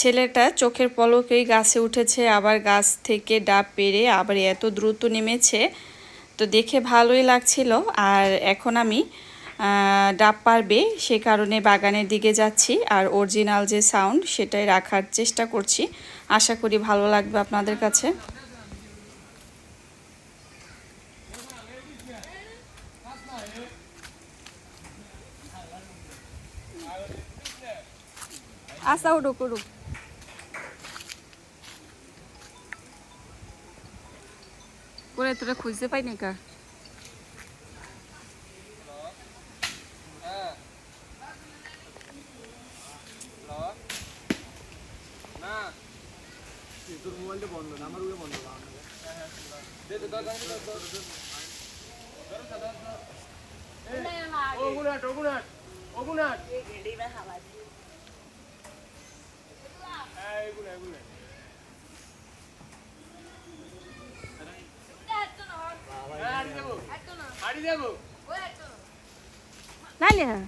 ছেলেটা চোখের পলকেই গাছে উঠেছে, আবার গাছ থেকে ডাব পেরে আবার এত দ্রুত নেমেছে। তো দেখে ভালোই লাগছিল। আর এখন আমি ডাব পারবে সে কারণে বাগানের দিকে যাচ্ছি। আর অরিজিনাল যে সাউন্ড সেটাই রাখার চেষ্টা করছি। আশা করি ভালো লাগবে আপনাদের কাছে। আচ্ছা উঠুক উঠুক। করে তোরা খুঁজতে পাই না কা? তোর ওগুনাট ওগুনাট হ্যাঁ দেবো হ্যাঁ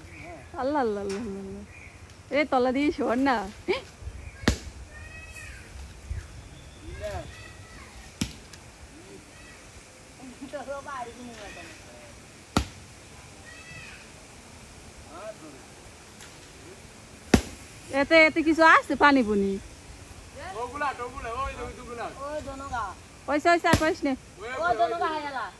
আল্লাহ আল্লাহ আল্লাহ তলা দিয়ে শোন না এতে এতে কিছু আসছে পানি পুনি ওই ওই দুগুলাট পয়সা পয়সা আর পাইস নে তোরা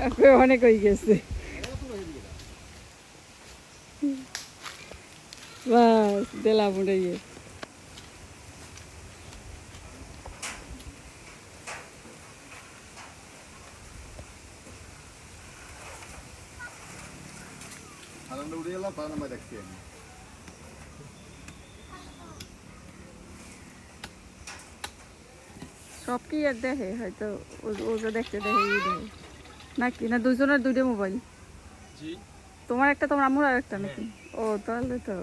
ওইসে অনেক হয়ে গেছে বাস দিলাম উড়ে গিয়ে সাধারণত উঠে গেলাম আমি। সব কি আর দেখে? হয়তো ও- ওকে দেখতে দেখে ই দেখে। নাকি? না দুজনের দুইটা মোবাইল তোমার একটা তোমার আমার আর একটা নাকি? ও তাহলে তো।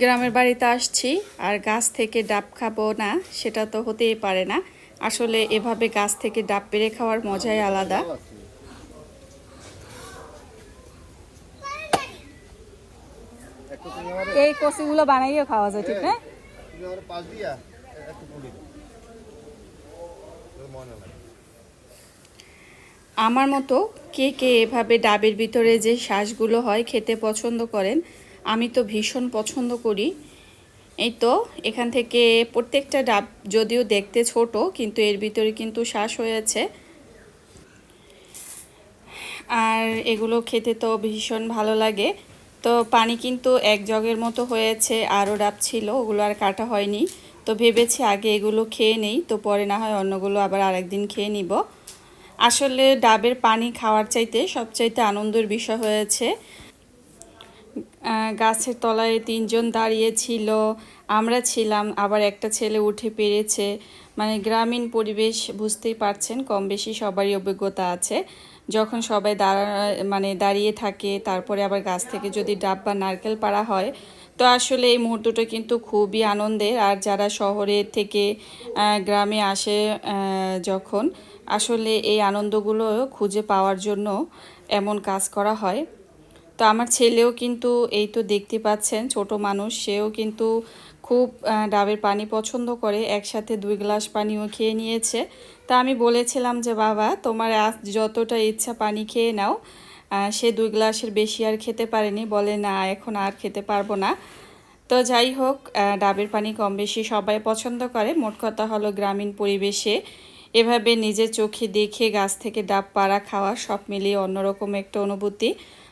গ্রামের বাড়িতে আসছি আর গাছ থেকে ডাব খাব না সেটা তো হতেই পারে না। আসলে এভাবে গাছ থেকে ডাব পেরে খাওয়ার মজাই আলাদা। এই কষিগুলো বানাইয়ে খাওয়া যায় ঠিক না? আমার মতো কে কে এভাবে ডাবের ভিতরে যে শ্বাসগুলো হয় খেতে পছন্দ করেন আমি তো ভীষণ পছন্দ করি। এই তো, এখান থেকে প্রত্যেকটা ডাব যদিও দেখতে ছোট, কিন্তু এর ভিতরে কিন্তু শ্বাস হয়েছে। আর এগুলো খেতে তো ভীষণ ভালো লাগে। তো পানি কিন্তু এক জগের মতো হয়েছে, আরও ডাব ছিল, ওগুলো আর কাটা হয়নি। তো ভেবেছি আগে এগুলো খেয়ে নেই, তো পরে না হয় অন্যগুলো আবার আরেকদিন খেয়ে নিব। আসলে ডাবের পানি খাওয়ার চাইতে সবচাইতে আনন্দের বিষয় হয়েছে গাছের তলায় তিনজন দাঁড়িয়ে ছিল। আমরা ছিলাম, আবার একটা ছেলে উঠে পেরেছে। মানে গ্রামীণ পরিবেশ বুঝতেই পারছেন কম বেশি সবারই অভিজ্ঞতা আছে। যখন সবাই দাঁড়া মানে দাঁড়িয়ে থাকে, তারপরে আবার গাছ থেকে যদি ডাব বা নারকেল পাড়া হয়, তো আসলে এই মুহূর্তটা কিন্তু খুবই আনন্দের। আর যারা শহরে থেকে গ্রামে আসে যখন, আসলে এই আনন্দগুলো খুঁজে পাওয়ার জন্য এমন কাজ করা হয়। তো আমার ছেলেও কিন্তু এই তো দেখতে পাচ্ছেন, ছোট মানুষ, সেও কিন্তু খুব ডাবের পানি পছন্দ করে, একসাথে দুই গ্লাস পানিও খেয়ে নিয়েছে। তা আমি বলেছিলাম যে, বাবা, তোমার আজ যতটা ইচ্ছা পানি খেয়ে নাও। সে দুই গ্লাসের বেশি আর খেতে পারেনি, বলে, না, এখন আর খেতে পারব না। তো যাই হোক ডাবের পানি কম বেশি সবাই পছন্দ করে। মোট কথা হলো গ্রামীণ পরিবেশে এভাবে নিজের চোখে দেখে গাছ থেকে ডাব পাড়া খাওয়া সব মিলিয়ে অন্যরকম একটা অনুভূতি।